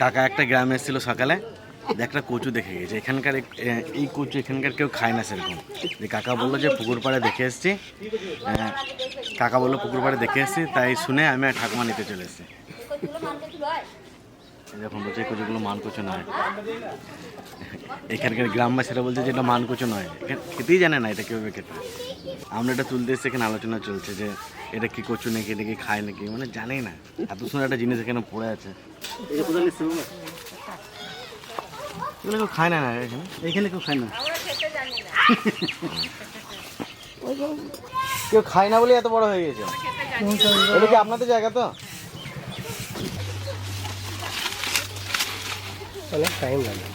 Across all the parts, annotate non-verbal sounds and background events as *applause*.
কাকা একটা গ্রামে এসেছিল সকালে একটা কচু দেখে গেছে। এখানকার এই কচু এখানকার কেউ খায় না সেরকম। যে কাকা বলল যে, পুকুর পাড়ে দেখে এসেছি। কাকা বলল, পুকুর পাড়ে দেখে এসেছি। তাই শুনে আমি আর ঠাকুমা নিতে চলে এসেছি। যখন বলছে এই কচুগুলো মান কচু নয়। এখানকার গ্রামবাসীরা বলছে যে এটা মান কচু নয়। এখানে খেতেই জানে না এটা কীভাবে খেতে। আমরা এটা তুলতে এসে এখানে আলোচনা চলছে যে এটা কি কচু নাকি এটা কি খায় নাকি মানে জানেই না। এত সুন্দর একটা জিনিস এখানে পড়ে আছে। এগুলো কেউ খায় না না এখানে? এখানে কেউ খায় না। কেউ খায় না বলে এত বড় হয়ে গেছে। এটা কি আপনাদের জায়গা তো? অনেক টাইম লাগে।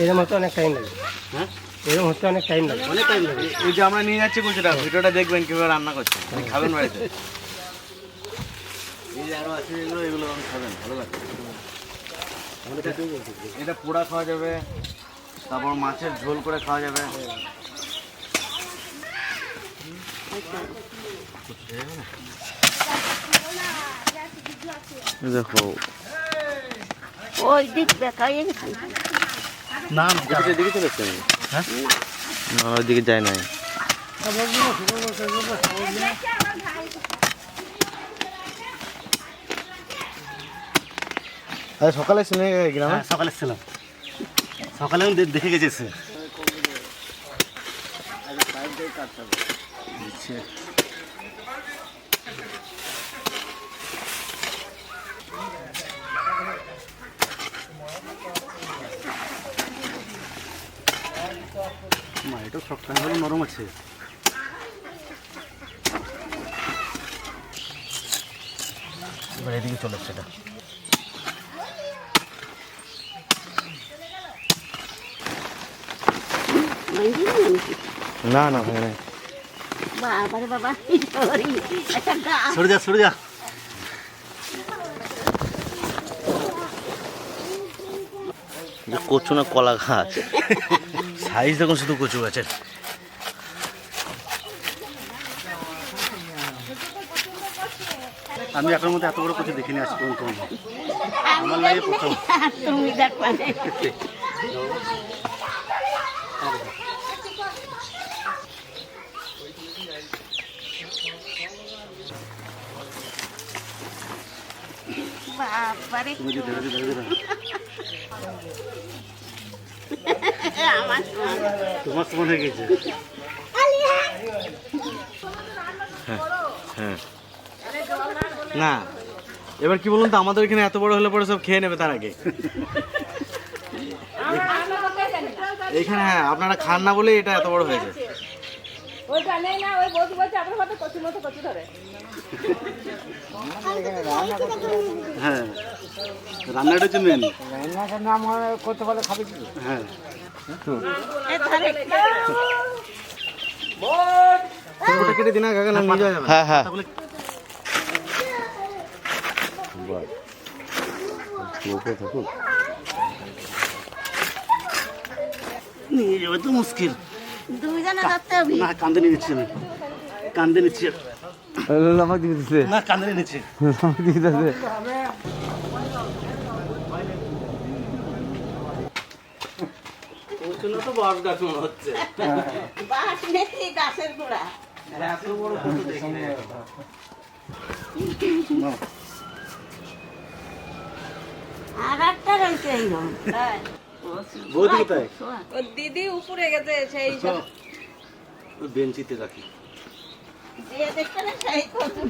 এরকম হতে অনেক টাইম লাগে। হ্যাঁ? এরকম হতে অনেক টাইম লাগে। অনেক টাইম লাগে। এই যে আমরা নিয়ে যাচ্ছি কচুটা ভিডিওটা দেখবেন কীভাবে রান্না করছে। খাবেন বাড়িতে? এই যে আরও আছে এগুলো এগুলো আমি খাবেন ভালো লাগবে এটা পোড়া খাওয়া যাবে তারপর মাছের ঝোল করে খাওয়া যাবে। দেখো ওই দিক বেকাই না কচুটার দিকে চলে এসছে হ্যাঁ? না ওইদিকে যায় নাই। আরে সকালে শুনে গ্রামে? হ্যাঁ সকালে ছিলাম সকালে আমি দেখে গেছি। মা এটা শক্ত হলো নরম আছে। এবার এদিকে চলে এটা। না না ভাই নাই। বাবা রে বাবা সরি যা যা। না কলা গাছ? সাইজ দেখুন শুধু কচু গাছের। আমি এখন মধ্যে এত বড় কিছু দেখিনি আজ পর্যন্ত আমি। আমার লাগে প্রথম। বাবারে তুমি যে ধরে ধরে ধরে আমার তোমার সমান হয়ে গেছে? হ্যাঁ না এবার কি বলুন তো আমাদের এখানে এত বড় হলে পরে সব খেয়ে নেবে তার আগে। এইখানে হ্যাঁ আপনারা খান না বলে এটা এত বড় হয়েছে ওই রান্নাটা না ওই বৌদি বলছে আপনার মতো কচু মতো কচু ধরে হ্যাঁ। রান্নাটা হচ্ছে কেটে দিন কাকা না নিয়ে যাবে হ্যাঁ হ্যাঁ নিয়ে যাবে তো মুশকিল না কান্দে নিয়ে নিচ্ছি আমি কান্দে নিচ্ছি আমাকে দিয়ে দিচ্ছে না কান্দে নিচ্ছি আমাকে দিয়ে দিচ্ছে তো বাস গাছ মনে হচ্ছে। বাস নেই গাছের গোড়া। এত বড় কত দেখি। আর একটা রয়েছে এইরকম বৌদি কোথায়? ওর দিদি উপরে গেছে সেই সব। বেঞ্চিতে রাখি। যে দেখতে না সেই কচু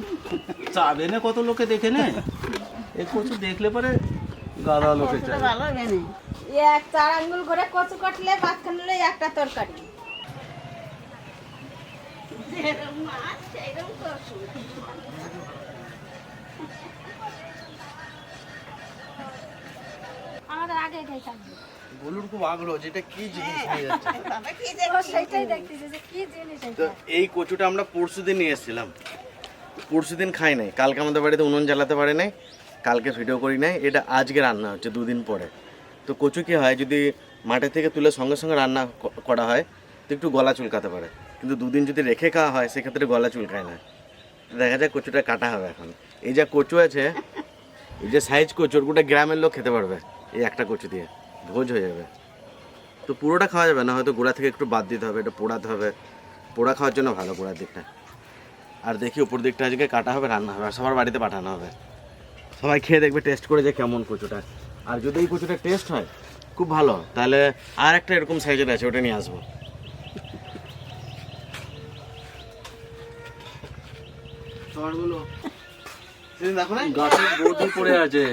না কত লোকে দেখে নে এই কচু দেখলে পরে গাদা লোকে কচুটা ভালো হবে না? এই এক চার আঙ্গুল করে কচু কাটলে মাঝখানে হলে একটা তরকারি। যেরকম মাছ সেইরকম কচু আমাদের আগে এটাই থাকবে। বলুন খুব আগ্রহ যেটা কি জিনিস নিয়ে যাচ্ছে। *laughs* তবে কি যে সেইটাই দেখতেছে যে কি জিনিস তো এই কচুটা আমরা পরশুদিন নিয়ে এসেছিলাম। পরশু দিন খাই নাই। কালকে আমাদের বাড়িতে উনুন জ্বালাতে পারে নাই। কালকে ভিডিও করি নাই, এটা আজকে রান্না হচ্ছে, দুদিন পরে। তো কচু কি হয়, যদি মাঠে থেকে তুলে সঙ্গে সঙ্গে রান্না করা হয়, তো একটু গলা চুলকাতে পারে। কিন্তু দুদিন যদি রেখে খাওয়া হয়, সেক্ষেত্রে গলা চুলকায় না। দেখা যায় কচুটা কাটা হবে এখন। এই যা কচু আছে, এই যে সাইজ কচুর গোটা গ্রামের লোক খেতে পারবে, এই একটা কচু দিয়ে। ভোজ হয়ে যাবে। তো পুরোটা খাওয়া যাবে না, হয়তো গোড়া থেকে একটু বাদ দিতে হবে, এটা পোড়াতে হবে। পোড়া খাওয়ার জন্য ভালো গোড়ার দিকটা। আর দেখি উপর দিকটা আজকে কাটা হবে, রান্না হবে, আর সবার বাড়িতে পাঠানো হবে। সবাই খেয়ে দেখবে টেস্ট করে যে কেমন কচুটা। আর যদি এই কচুটা টেস্ট হয় খুব ভালো। তাহলে আর একটা এরকম সাইজের আছে ওটা নিয়ে আসব। খাবারগুলো সেদিন দেখো না গাছের বৌদি পড়ে আছে।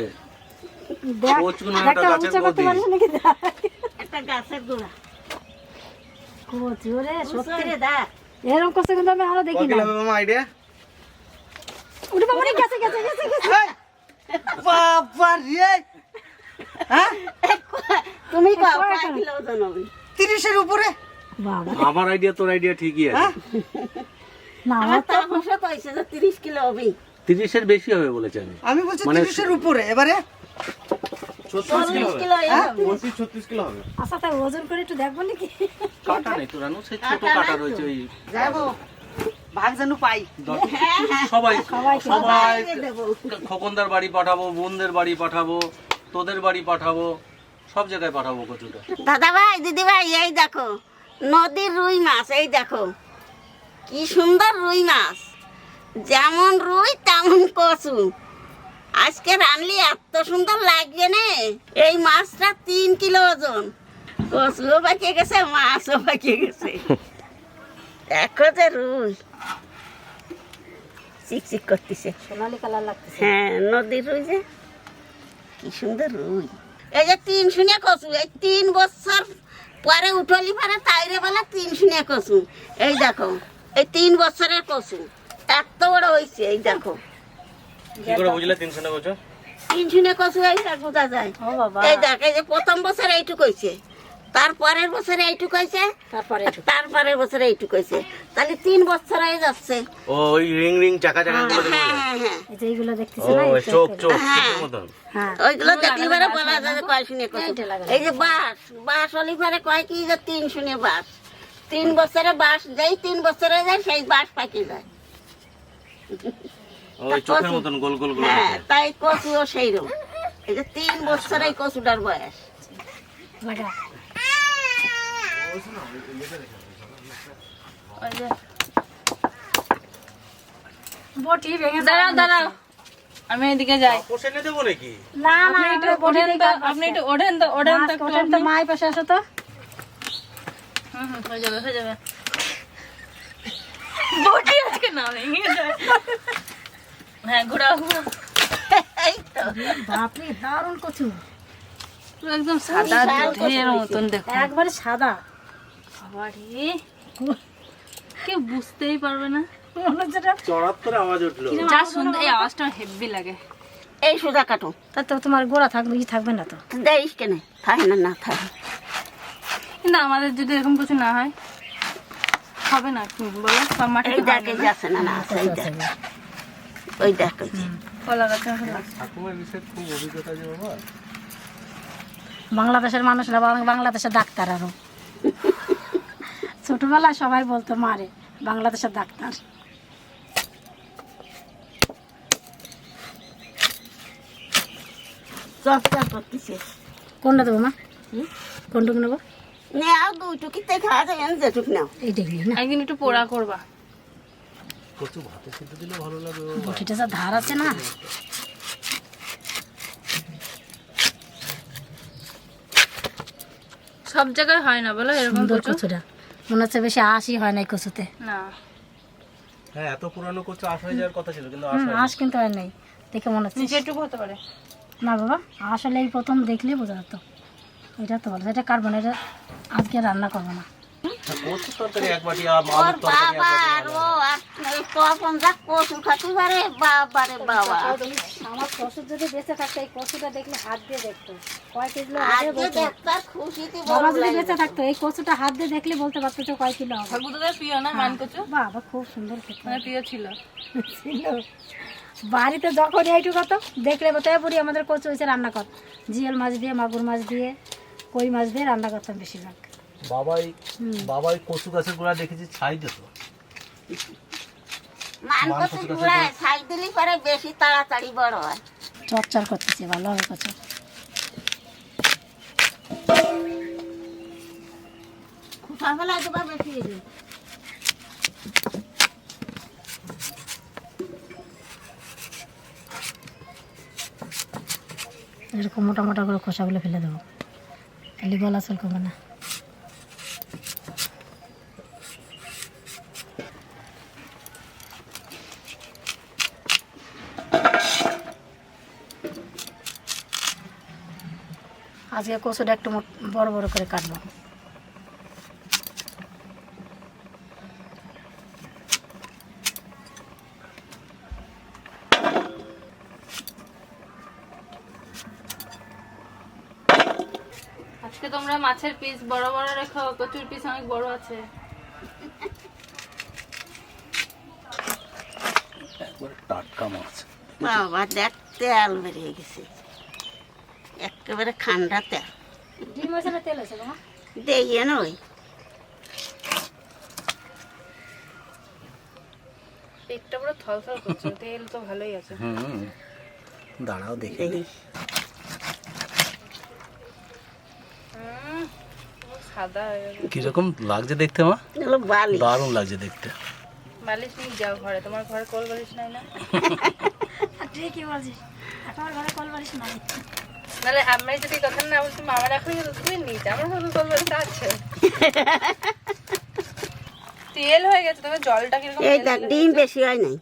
কচু গাছের বৌদি। একটা গাছের গোড়া। কচু সত্যি। রে দেখ। এরকম করছে কিন্তু আমি আরও দেখি না। মামা আইডিয়া বাবা গেছে গেছে গেছে গেছে। বাবা রে। তুমি কও কয় কিলো ওজন হবে? উপরে। বাবা। আমার আইডিয়া তোর আইডিয়া ঠিকই আছে। না আমার আমার তো হসে যে তিরিশ কিলো হবে। তিরিশের বেশি হবে বলেছে আমি। আমি বলছি মানে- উপরে এবারে। কিলো হবে। কিলো হবে। আচ্ছা তাই ওজন করে একটু দেখব নাকি? কাটা নেই তোর সেই ছোট কাটা রয়েছে ওই যাব। ভাগ যেন পাই। দশ- সবাই সবাই খোকনদার বাড়ি পাঠাবো বোনদের বাড়ি পাঠাবো তোদের বাড়ি পাঠাবো সব জায়গায় পাঠাবো কচুটা। দাদা ভাই দিদি ভাই এই দেখো নদীর রুই মাছ এই দেখো কি সুন্দর রুই মাছ। যেমন রুই তেমন কচু। আজকে রানলি এত সুন্দর লাগবে না। এই মাছটা তিন কিলো ওজন। কচুও পাকিয়ে গেছে মাছও পাকিয়ে গেছে। দেখো যে রুই। চিকচিক করতেছে। সোনালি কালার লাগতেছে। হ্যাঁ নদীর রুই যে কি সুন্দর রুই। এই যে তিন শুনে কচু এই তিন বছর পরে উঠলি পরে তাইরে বেলা তিন শুনে কচু এই দেখো এই তিন বছরের কচু এত বড় হয়েছে এই দেখো। কি করে বুঝলে তিনশো টাকা কচু তিন শুনে কচু এই দেখ বোঝা যায়। ও বাবা। এই দেখ এই যে প্রথম বছর এইটুক হয়েছে তারপরের বছরে এইটুক হয়েছে। তারপরে তারপরের বছরে এইটুক হয়েছে। তাহলে তিন বছর হয়ে যাচ্ছে। ও ওই রিং রিং চাকা চাকা গুলো হ্যাঁ হ্যাঁ হ্যাঁ। এই যে এইগুলো ও দেখতেছি না এই চোখ চোখ হ্যাঁ। মতন। হ্যাঁ। ওইগুলো দেখলি পরে বলা যায় যে কয় শুনে এইটা লাগা এই যে বাস বাস হলি পরে কয় কি যে তিন শুনে বাস তিন বছরে বাস যেই তিন বছরে যায় সেই বাস পাকি যায়। ওই চোখের মতন গোল গোল গোল হ্যাঁ তাই কচুও সেই রকম এই যে তিন বছরে কচুটার বয়স। লাগা বটি ভেঙে দাঁড়াও দাঁড়াও। আমি এদিকে যাই। পোষে নিয়ে দেবো নাকি না না আপনি একটু বটি ওঠেন তো আপনি একটু ওঠেন তো ওঠেন তো ওঠেন তো আপনি। পাশে আসো তো। হুম, হুম, হয়ে যাবে হয়ে যাবে। বটি আজকে না ভেঙে যায়। হ্যাঁ ঘোরাও ঘোরাও। বাপরে দারুণ কচু। একদম সাদা দুধের মতন দেখো একবারে সাদা। কেউ বুঝতেই পারবে না। যা সুন্দর এই আওয়াজটা হেভি লাগে। এই কাটো। তা তো তোমার গোড়া থাকবে ই থাকবে না তো। দেখিস কেন থাকে না না থাকে। কিন্তু আমাদের যদি এরকম কিছু না হয় হবে না। কি বলো। সব দেখে না। যাচ্ছে না না আছে, ওই দেখ ওই কলা গাছে ঠাকুমার বিষয়ে খুব অভিজ্ঞতা যে বাবা। বাংলাদেশের মানুষরা বাংলাদেশের ডাক্তার আরও। ছোটবেলায় সবাই বলতো মারে বাংলাদেশের ডাক্তার। চপচপ করতেছে। কোনটা দেবো মা? কোনটুকু নেব? নেও দুই টুকিতে খাওয়া যাবে না যেটুক নাও। এই না একদিন একটু পোড়া করবা। কচু ভাতে সিদ্ধ দিলে ভালো লাগবে বটিটা যা ধার আছে না। সব জায়গায় হয় না বলো এরকম কচুটা। মনে হচ্ছে বেশি আশই হয় নাই কচুতে। না। হ্যাঁ এত পুরানো কচু আশ হয়ে যাওয়ার কথা ছিল কিন্তু আশ। আঁশ কিন্তু হয় নাই। দেখে মনে হচ্ছে। নিচেটুকু হতে পারে। না বাবা আসলে এই প্রথম দেখলেই বোঝা যেত। এটা তো বলো এটা কাটবো না এটা আজকে রান্না করব না। হ্যাঁ, কচু তরকারি এক বাটি আর আলুর তরকারি বাবা আর ও কখন যা কচু খাতে পারে বাবা রে বাবা। আমার কচুর যদি বেঁচে থাকতো এই কচুটা দেখলে হাত দিয়ে দেখতো। কয় কিলো আজকে দেখতার খুশিতে বাবা যদি বেঁচে থাকতো এই কচুটা হাত দিয়ে দেখলে বলতে পারতো যে কয় কিলো হবে। সর্বদাই প্রিয় না মান কচু? বাবা খুব সুন্দর খেতে। মানে প্রিয় ছিল। ছিল। বাড়িতে যখন এইটুকু হতো দেখলে বলতো "এ বুড়ি আমাদের কচু হয়েছে রান্না কর। জিয়াল মাছ দিয়ে মাগুর মাছ দিয়ে কই মাছ দিয়ে রান্না করতাম বেশিরভাগ। বাবাই বাবাই কচু গাছের গোড়া দেখেছি ছাই দিত। মান কচু গুড়ায় ছাই দিলি পরে বেশি তাড়াতাড়ি বড় হয়। চরচর করতেছে ভালো হবে কচু খুফা ফেলা দেবা বেশি এরকম মোটা মোটা করে খোসাগুলো ফেলে দেবো। তাহলে গলা চলকবে না। আজকে কচুটা একটু মোট- বড় বড় করে কাটবো। আজকে তোমরা মাছের পিস বড় বড় রেখো কচুর পিস অনেক বড় আছে। টাটকা মাছ। বাবা দেখ তেল বেরিয়ে গেছে। একেবারে ঠান্ডা তেল। ডিম আছে তেল আছে তোমার দিয়ে পেটটা পুরো থলথল করছে তেল তো ভালোই আছে। হুম দাঁড়াও দেখে। কীরকম লাগছে দেখতে মা? দারুণ লাগছে দেখতে। বালিশ নিয়ে যাও ঘরে তোমার ঘরে কোল বালিশ নাই না? *laughs* ঠিকই বলছিস। আমার ঘরে কল বাড়িস নাই। নাহলে আমি যদি কথা না বলছি মামার এখন তুই নিতে আমার কোল বালিশ আছে। তেল হয়ে গেছে তবে জলটা কীরকম এই দেখ ডিম বেশি হয় নাই।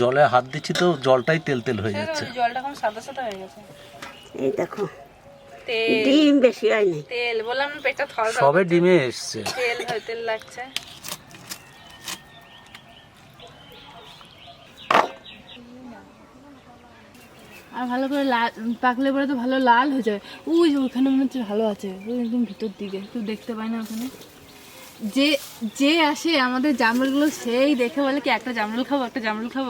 জলে হাত দিচ্ছি তো জলটাই তেল তেল হয়ে যাচ্ছে। জলটা এখন সাদা সাদা হয়ে গেছে। এই দেখো তেল ডিম বেশি হয় নাই। তেল বললাম পেটটা থল সবে ডিমে এসছে। তেল হয় তেল লাগছে। আর ভালো করে লাল পাকলে পরে তো ভালো লাল হয়ে যায়। ওই যে ওখানে মনে হচ্ছে ভালো আছে, ওই একদম ভিতর দিকে তুই দেখতে পাই না ওখানে। যে যে আসে আমাদের জামরুলগুলো সেই দেখে বলে কি, একটা জামরুল খাব, একটা জামরুল খাব?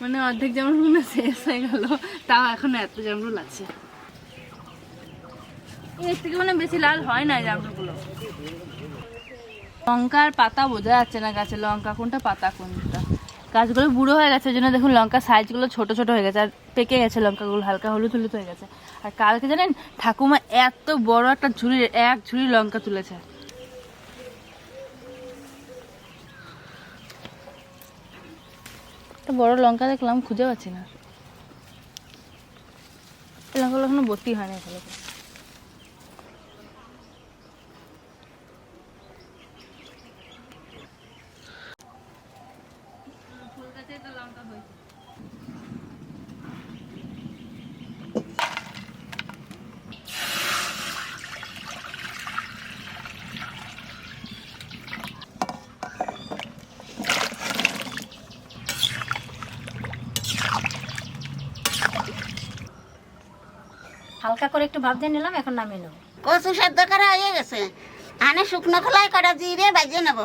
মানে অর্ধেক জামরুল মনে শেষ হয়ে গেল, তাও এখন এত জামরুল আছে। এর থেকে মানে বেশি লাল হয় না জামরুলগুলো। লঙ্কার পাতা বোঝা যাচ্ছে না গাছে, লঙ্কা কোনটা, পাতা কোনটা? গাছগুলো বুড়ো হয়ে গেছে জন্য দেখুন লঙ্কার সাইজগুলো ছোট ছোট হয়ে গেছে, আর পেকে গেছে লঙ্কাগুলো, হালকা হলুদ হলুদ হয়ে গেছে। আর কালকে জানেন, ঠাকুমা এত বড় একটা ঝুড়ি, এক ঝুড়ি লঙ্কা তুলেছে। বড় লঙ্কা দেখলাম খুঁজে পাচ্ছি না। লঙ্কাগুলো এখনও ভর্তি হয়নি ভালো। হালকা করে একটু ভাব দিয়ে নিলাম এখন নামিয়ে নেব। কচু সেদ্ধ করা হয়ে গেছে। আনে শুকনো খোলাই করা জিরে বাজিয়ে নেব।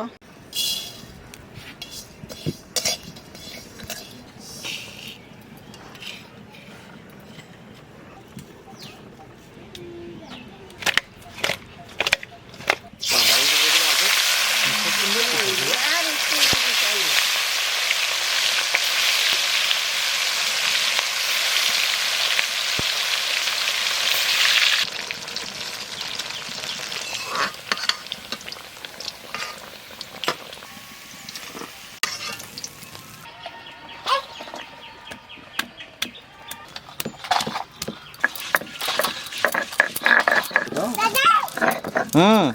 হুম।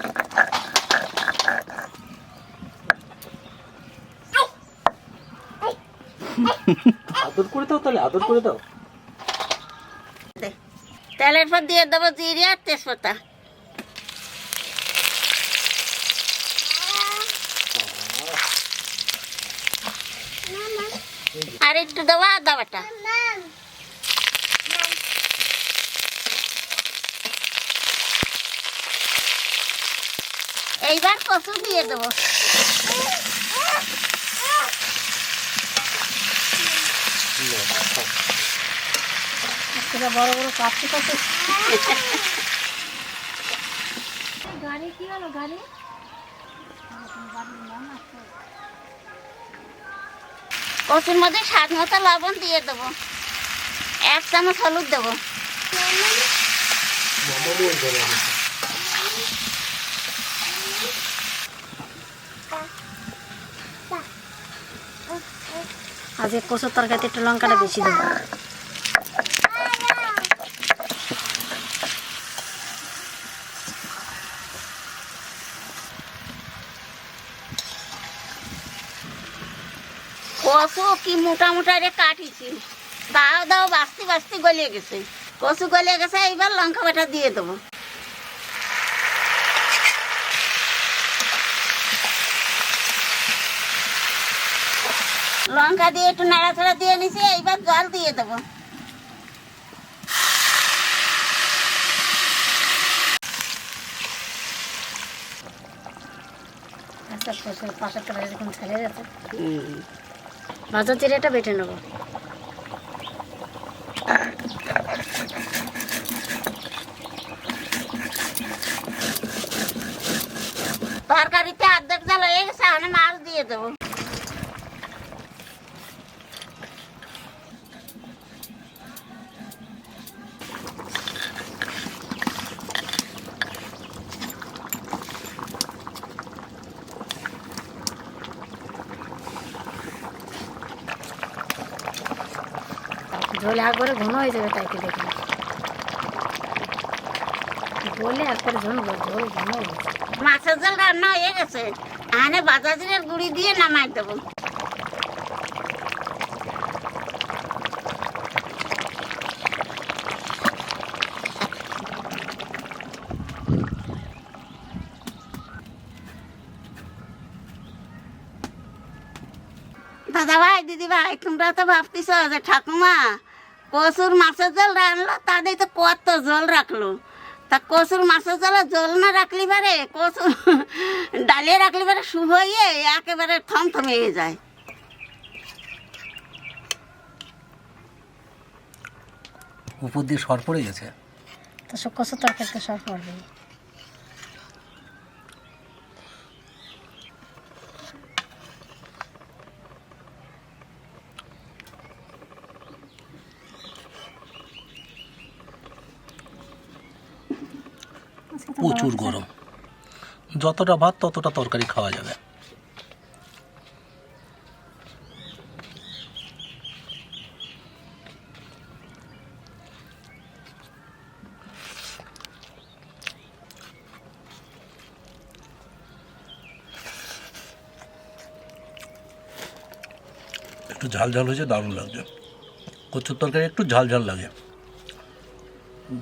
আদর করে দাও তাহলে আদর করে দাও। দে। তেলের পর দিয়ে দেবো জিরে আর তেজপাতা। আর একটু দেবো আদা বাটা এইবার কচু দিয়ে দেবো। বড় বড় কাপড় গাড়ি কি হলো গাড়ি? কচুর মধ্যে স্বাদ মতো লবণ দিয়ে দেবো। এক চামচ হলুদ দেবো। আজকে কচুর তরকারিতে একটু লঙ্কাটা বেশি দেবো। কচু কি মোটা মোটা রে কাটিছি? দাও দাও, বাস্তি বাস্তি গলিয়ে গেছে। কচু গলিয়ে গেছে, এইবার লঙ্কা বাটা দিয়ে দেবো। লঙ্কা দিয়ে একটু নাড়াচাড়া দিয়ে নিছি, এইবার জল দিয়ে দেবো। আচ্ছা কচুর পাশের তরকারি এরকম ভাজা জিরেটা বেটে নেব। তরকারিতে অর্ধেক জল হয়ে গেছে আমি মাছ দিয়ে দেবো ঝোল একবারে ঘন হয়ে যাবে তাইকে দেখুন বলে একবারে ঝোল ঝোল ঘন মাছের জল রান্না হয়ে গেছে। আনে বাজাজিরের গুড়ি দিয়ে নামাই দেবো। দাদা ভাই দিদি ভাই তোমরা তো ভাবতেছ যে ঠাকুমা কচুর মাছের জল রাখল তাদের তো কত জল রাখল। তা কচুর মাছের জলে জল না রাখলি পারে কসুর ডালিয়ে রাখলি পারে শুভ হয়ে একেবারে থমথমে হয়ে যায়। উপর দিয়ে সর পড়ে গেছে? তো সব কচুর তরকারিতে সর পড়বে প্রচুর গরম। যতটা ভাত, ততটা তরকারি খাওয়া যাবে। একটু ঝাল ঝাল হয়েছে, দারুণ লাগছে। কচুর তরকারি একটু ঝাল ঝাল লাগে।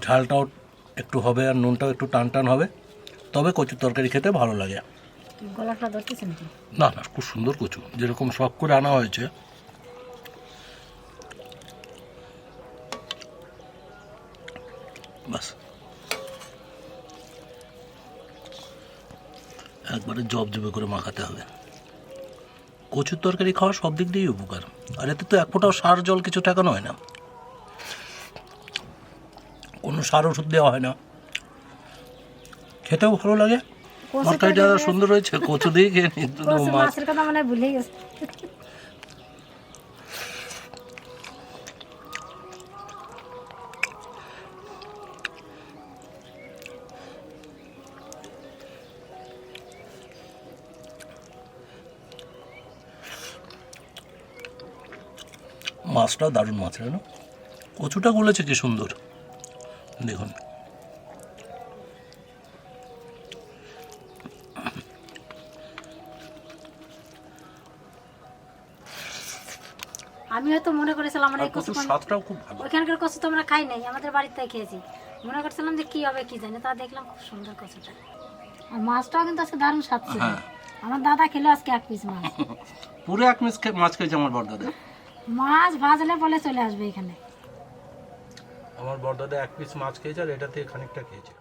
ঝালটাও একটু হবে আর নুনটাও একটু টান টান হবে। তবে কচুর তরকারি খেতে ভালো লাগে। না না খুব সুন্দর কচু। যেরকম শখ করে আনা হয়েছে। বাস। একবারে জব জবে করে মাখাতে হবে। কচুর তরকারি খাওয়া সব দিক দিয়েই উপকার। আর এতে তো এক ফোঁটাও সার জল কিছু ঠেকানো হয় না। কোনো সার ওষুধ দেওয়া হয় না। খেতেও ভালো লাগে। তরকারিটা সুন্দর হয়েছে কচু দিয়ে খেয়ে। মাছের কথা মনে ভুলে গেছে। মাছটা দারুণ মাছ জানো? কচুটা গুলেছে কি সুন্দর। দেখুন। আমি হয়তো মনে করেছিলাম আমরা এই কচু স্বাদটাও খুব ভালো। ওইখানকার কচু তো আমরা খাই নাই আমাদের বাড়িতে খেয়েছি। মনে করছিলাম যে কি হবে কি জানি তা দেখলাম খুব সুন্দর কচুটা। আর মাছটাও কিন্তু আজকে দারুণ স্বাদ ছিল। হ্যাঁ। আমার দাদা খেলো আজকে এক পিস মাছ। পুরো এক মিস মাছ খেয়েছে আমার বড়দাদা মাছ ভাজলে বলে চলে আসবে এখানে। আমার বড়দাদা এক পিস মাছ খেয়েছে আর এটা থেকে খানিকটা খেয়েছে।